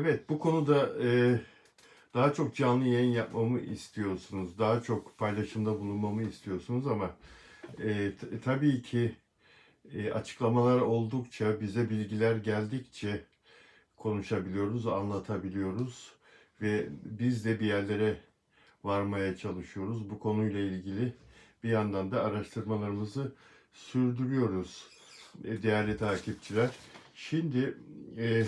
Evet, bu konuda e, daha çok canlı yayın yapmamı istiyorsunuz. Daha çok paylaşımda bulunmamı istiyorsunuz ama e, tabii ki e, açıklamalar oldukça, bize bilgiler geldikçe konuşabiliyoruz, anlatabiliyoruz ve biz de bir yerlere varmaya çalışıyoruz. Bu konuyla ilgili bir yandan da araştırmalarımızı sürdürüyoruz e, değerli takipçiler. Şimdi e,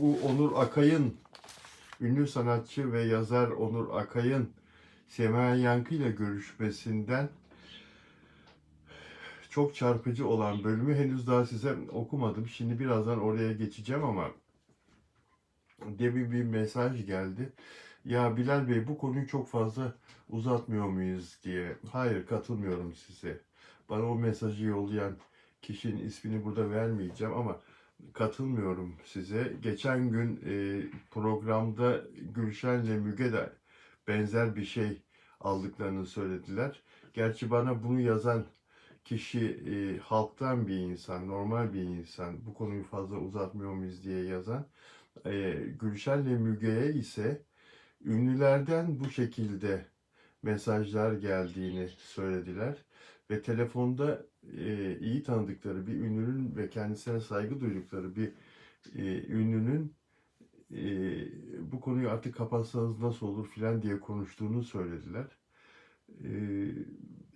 bu Onur Akay'ın ünlü sanatçı ve yazar Onur Akay'ın Sema Yankı ile görüşmesinden çok çarpıcı olan bölümü henüz daha size okumadım. Şimdi birazdan oraya geçeceğim ama demin bir mesaj geldi. Ya Bilal Bey bu konuyu çok fazla uzatmıyor muyuz diye. Hayır katılmıyorum size. Bana o mesajı yollayan kişinin ismini burada vermeyeceğim ama katılmıyorum size. Geçen gün e, programda Gülşen'le Müge de benzer bir şey aldıklarını söylediler. Gerçi bana bunu yazan kişi e, halktan bir insan, normal bir insan. Bu konuyu fazla uzatmıyor muyuz diye yazan. E, Gülşen'le Müge'ye ise ünlülerden bu şekilde mesajlar geldiğini söylediler. Ve telefonda e, iyi tanıdıkları bir ünlünün ve kendisine saygı duydukları bir e, ünlünün e, bu konuyu artık kapatsanız nasıl olur filan diye konuştuğunu söylediler. E,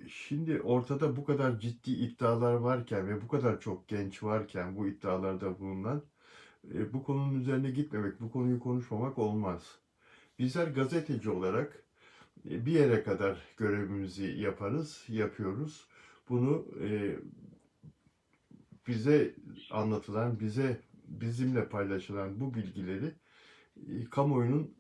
şimdi ortada bu kadar ciddi iddialar varken ve bu kadar çok genç varken bu iddialarda bulunan e, bu konunun üzerine gitmemek, bu konuyu konuşmamak olmaz. Bizler gazeteci olarak bir yere kadar görevimizi yaparız, yapıyoruz. Bunu e, bize anlatılan, bize bizimle paylaşılan bu bilgileri e, kamuoyunun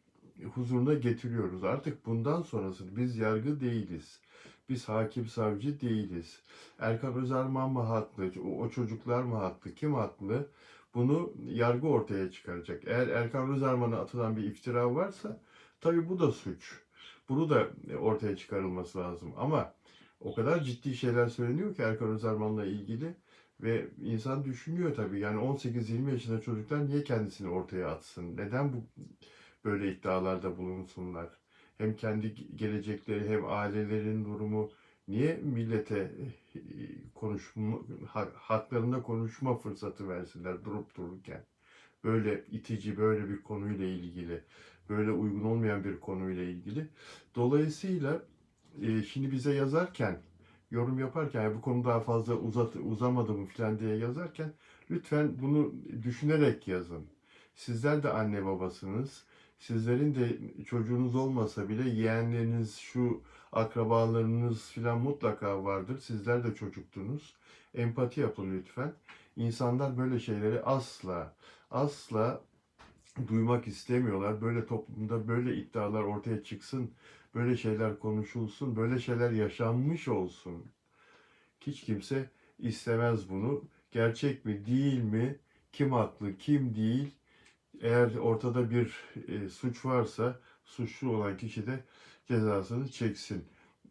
huzuruna getiriyoruz. Artık bundan sonrası biz yargı değiliz. Biz hakim savcı değiliz. Erkan Özarman mı haklı, o, çocuklar mı haklı, kim haklı? Bunu yargı ortaya çıkaracak. Eğer Erkan Özarman'a atılan bir iftira varsa tabii bu da suç. Bunu da ortaya çıkarılması lazım. Ama o kadar ciddi şeyler söyleniyor ki Erkan Özarman'la ilgili ve insan düşünüyor tabii. Yani 18-20 yaşında çocuklar niye kendisini ortaya atsın? Neden bu böyle iddialarda bulunsunlar? Hem kendi gelecekleri hem ailelerin durumu niye millete e, konuşma ha- haklarında konuşma fırsatı versinler durup dururken? Böyle itici böyle bir konuyla ilgili, böyle uygun olmayan bir konuyla ilgili. Dolayısıyla e, şimdi bize yazarken, yorum yaparken yani bu konu daha fazla uzat, uzamadı mı falan diye yazarken lütfen bunu düşünerek yazın. Sizler de anne babasınız. Sizlerin de çocuğunuz olmasa bile yeğenleriniz, şu akrabalarınız falan mutlaka vardır. Sizler de çocuktunuz. Empati yapın lütfen. İnsanlar böyle şeyleri asla, asla duymak istemiyorlar. Böyle toplumda böyle iddialar ortaya çıksın, böyle şeyler konuşulsun, böyle şeyler yaşanmış olsun. Hiç kimse istemez bunu. Gerçek mi, değil mi? Kim haklı, kim değil? Eğer ortada bir e, suç varsa suçlu olan kişi de cezasını çeksin.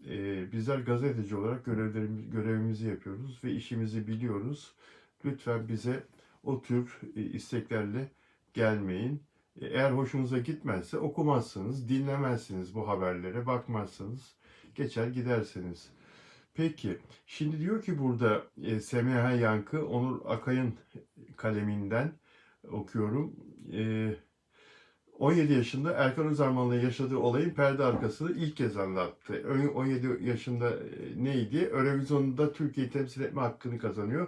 E, bizler gazeteci olarak görevlerimiz, görevimizi yapıyoruz ve işimizi biliyoruz. Lütfen bize o tür e, isteklerle gelmeyin. E, Eğer hoşunuza gitmezse okumazsınız, dinlemezsiniz bu haberlere, bakmazsınız, geçer gidersiniz. Peki, şimdi diyor ki burada e, Semiha Yankı, Onur Akay'ın kaleminden okuyorum. E, 17 yaşında Erkan Özarman'la yaşadığı olayın perde arkasını ilk kez anlattı. Ö- 17 yaşında e, neydi? Eurovision'da Türkiye'yi temsil etme hakkını kazanıyor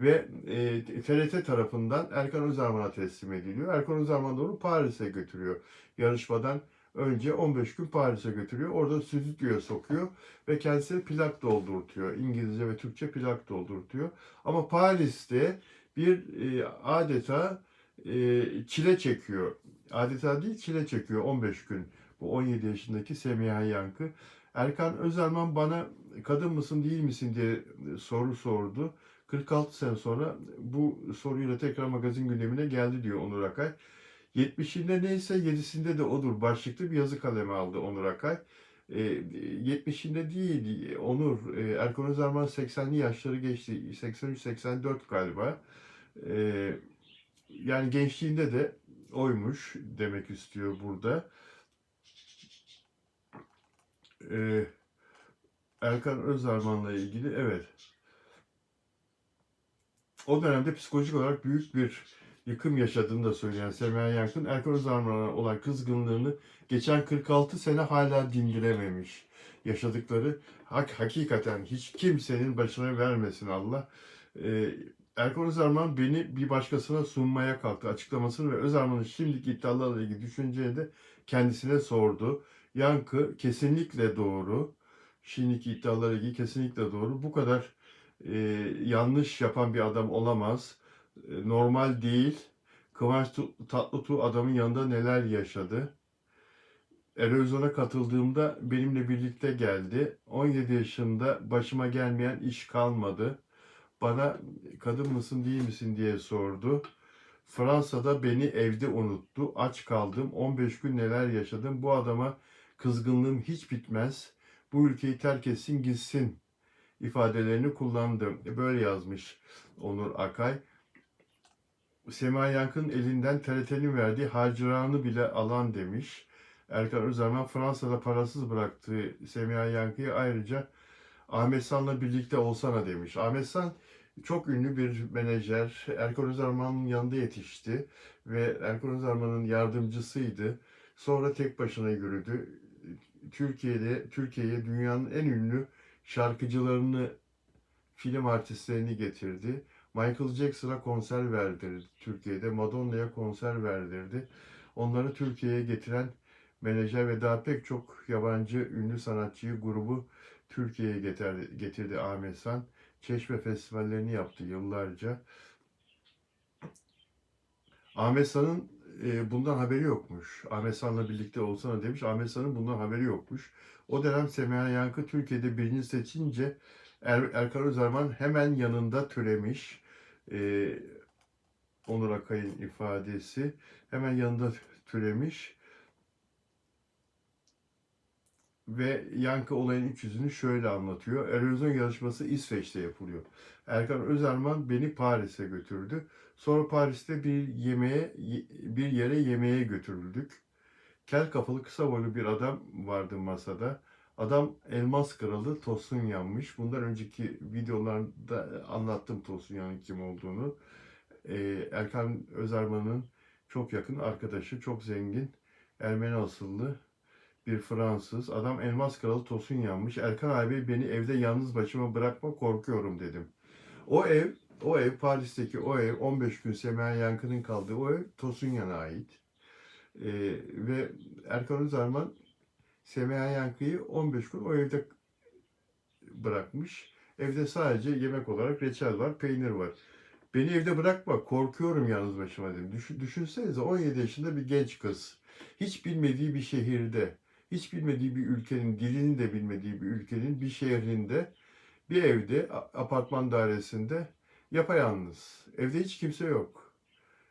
ve e, TRT tarafından Erkan Özarman'a teslim ediliyor. Erkan Özarman onu Paris'e götürüyor. Yarışmadan önce 15 gün Paris'e götürüyor. Orada stüdyoya sokuyor ve kendisine plak doldurtuyor. İngilizce ve Türkçe plak doldurtuyor. Ama Paris'te bir e, adeta e, çile çekiyor. Adeta değil çile çekiyor 15 gün. Bu 17 yaşındaki Semiha Yankı. Erkan Özerman bana kadın mısın değil misin diye soru sordu. 46 sene sonra bu soruyla tekrar magazin gündemine geldi diyor Onur Akay. 70'inde neyse 7'sinde de odur. Başlıklı bir yazı kalemi aldı Onur Akay. E, 70'inde değil Onur. E, Erkan Özerman 80'li yaşları geçti. 83-84 galiba. E, yani gençliğinde de oymuş demek istiyor burada. Ee, Erkan Özarman'la ilgili evet. O dönemde psikolojik olarak büyük bir yıkım yaşadığını da söyleyen Semiha Yankın, Erkan Özarman'a olan kızgınlığını geçen 46 sene hala dindirememiş. Yaşadıkları hak, hakikaten hiç kimsenin başına vermesin Allah. Ee, Erkan Özarman beni bir başkasına sunmaya kalktı açıklamasını ve Özarman'ın şimdiki iddialarla ilgili düşünceni de kendisine sordu. Yankı kesinlikle doğru. Şimdiki iddialarla ilgili kesinlikle doğru. Bu kadar e, yanlış yapan bir adam olamaz. E, normal değil. Kıvanç Tu- Tatlıtuğ adamın yanında neler yaşadı. Erozyona katıldığımda benimle birlikte geldi. 17 yaşında başıma gelmeyen iş kalmadı. Bana kadın mısın değil misin diye sordu. Fransa'da beni evde unuttu. Aç kaldım. 15 gün neler yaşadım. Bu adama kızgınlığım hiç bitmez. Bu ülkeyi terk etsin gitsin ifadelerini kullandım. E, Böyle yazmış Onur Akay. Sema Yankın elinden TRT'nin verdiği harcırağını bile alan demiş. Erkan Özarman Fransa'da parasız bıraktığı Semiha Yankı'yı ayrıca Ahmet San'la birlikte olsana demiş. Ahmet San çok ünlü bir menajer. Erkan Özarman'ın yanında yetişti ve Erkan Özarman'ın yardımcısıydı. Sonra tek başına yürüdü. Türkiye'de Türkiye'ye dünyanın en ünlü şarkıcılarını, film artistlerini getirdi. Michael Jackson'a konser verdirdi Türkiye'de. Madonna'ya konser verdirdi. Onları Türkiye'ye getiren menajer ve daha pek çok yabancı ünlü sanatçıyı, grubu Türkiye'ye getirdi, Ahmet San. Çeşme festivallerini yaptı yıllarca. Ahmet San'ın e, bundan haberi yokmuş. Ahmet San'la birlikte olsana demiş. Ahmet San'ın bundan haberi yokmuş. O dönem Semiha Yankı Türkiye'de birinci seçince er, Erkan Özarman hemen yanında türemiş. E, Onur Akay'ın ifadesi. Hemen yanında türemiş. Ve Yankı olayın iç yüzünü şöyle anlatıyor. Erozyon yarışması İsveç'te yapılıyor. Erkan Özarman beni Paris'e götürdü. Sonra Paris'te bir yemeğe bir yere yemeğe götürüldük. Kel kafalı kısa boylu bir adam vardı masada. Adam elmas kralı Tosun yanmış. Bundan önceki videolarda anlattım Tosun Yan'ın kim olduğunu. Ee, Erkan Özarman'ın çok yakın arkadaşı, çok zengin, Ermeni asıllı bir Fransız. Adam elmas kralı Tosun yanmış. Erkan abi beni evde yalnız başıma bırakma korkuyorum dedim. O ev, o ev Paris'teki o ev 15 gün Semiha Yankı'nın kaldığı o ev Tosunyan'a ait. Ee, ve Erkan Özarman Semiha Yankı'yı 15 gün o evde bırakmış. Evde sadece yemek olarak reçel var, peynir var. Beni evde bırakma, korkuyorum yalnız başıma dedim. Düşün, düşünsenize 17 yaşında bir genç kız. Hiç bilmediği bir şehirde, hiç bilmediği bir ülkenin, dilini de bilmediği bir ülkenin bir şehrinde, bir evde, apartman dairesinde yapayalnız. Evde hiç kimse yok.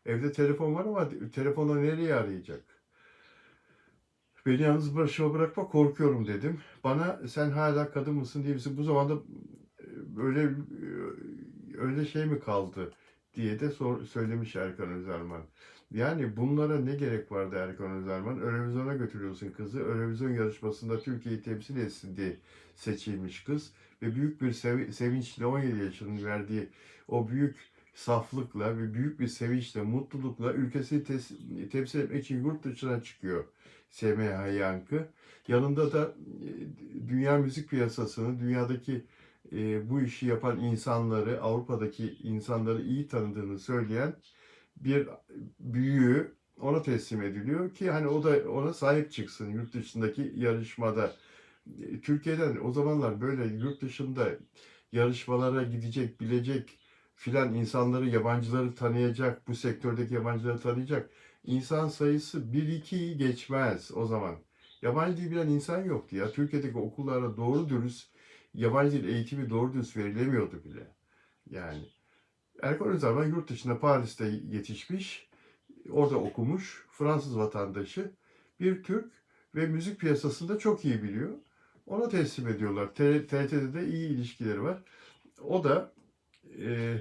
Evde telefon var ama telefona nereye arayacak? Beni yalnız başıma bırakma korkuyorum dedim. Bana sen hala kadın mısın değil misin? Bu zamanda e, böyle e, öyle şey mi kaldı diye de sor, söylemiş Erkan Özerman. Yani bunlara ne gerek vardı Erkan Özerman? Eurovision'a götürüyorsun kızı. Eurovizyon yarışmasında Türkiye'yi temsil etsin diye seçilmiş kız. Ve büyük bir sev- sevinçle 17 yaşının verdiği o büyük saflıkla ve büyük bir sevinçle, mutlulukla ülkesini tes- temsil etmek için yurt dışına çıkıyor. Semiha Yankı. Yanında da e, dünya müzik piyasasını, dünyadaki e, bu işi yapan insanları, Avrupa'daki insanları iyi tanıdığını söyleyen bir büyüğü ona teslim ediliyor ki hani o da ona sahip çıksın yurt dışındaki yarışmada. E, Türkiye'den o zamanlar böyle yurt dışında yarışmalara gidecek, bilecek filan insanları, yabancıları tanıyacak, bu sektördeki yabancıları tanıyacak insan sayısı 1-2'yi geçmez o zaman. Yabancı dil bilen insan yoktu ya. Türkiye'deki okullara doğru dürüst yabancı dil eğitimi doğru dürüst verilemiyordu bile. Yani Erkan Özarman yurt dışında Paris'te yetişmiş, orada okumuş, Fransız vatandaşı, bir Türk ve müzik piyasasında çok iyi biliyor. Ona teslim ediyorlar. TRT'de de iyi ilişkileri var. O da e,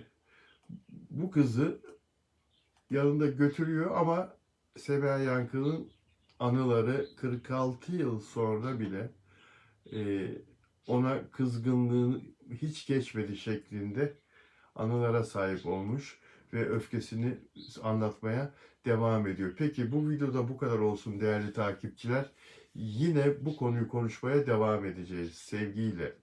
bu kızı yanında götürüyor ama Sebeha Yankı'nın anıları 46 yıl sonra bile e, ona kızgınlığın hiç geçmedi şeklinde anılara sahip olmuş ve öfkesini anlatmaya devam ediyor. Peki bu videoda bu kadar olsun değerli takipçiler. Yine bu konuyu konuşmaya devam edeceğiz. Sevgiyle.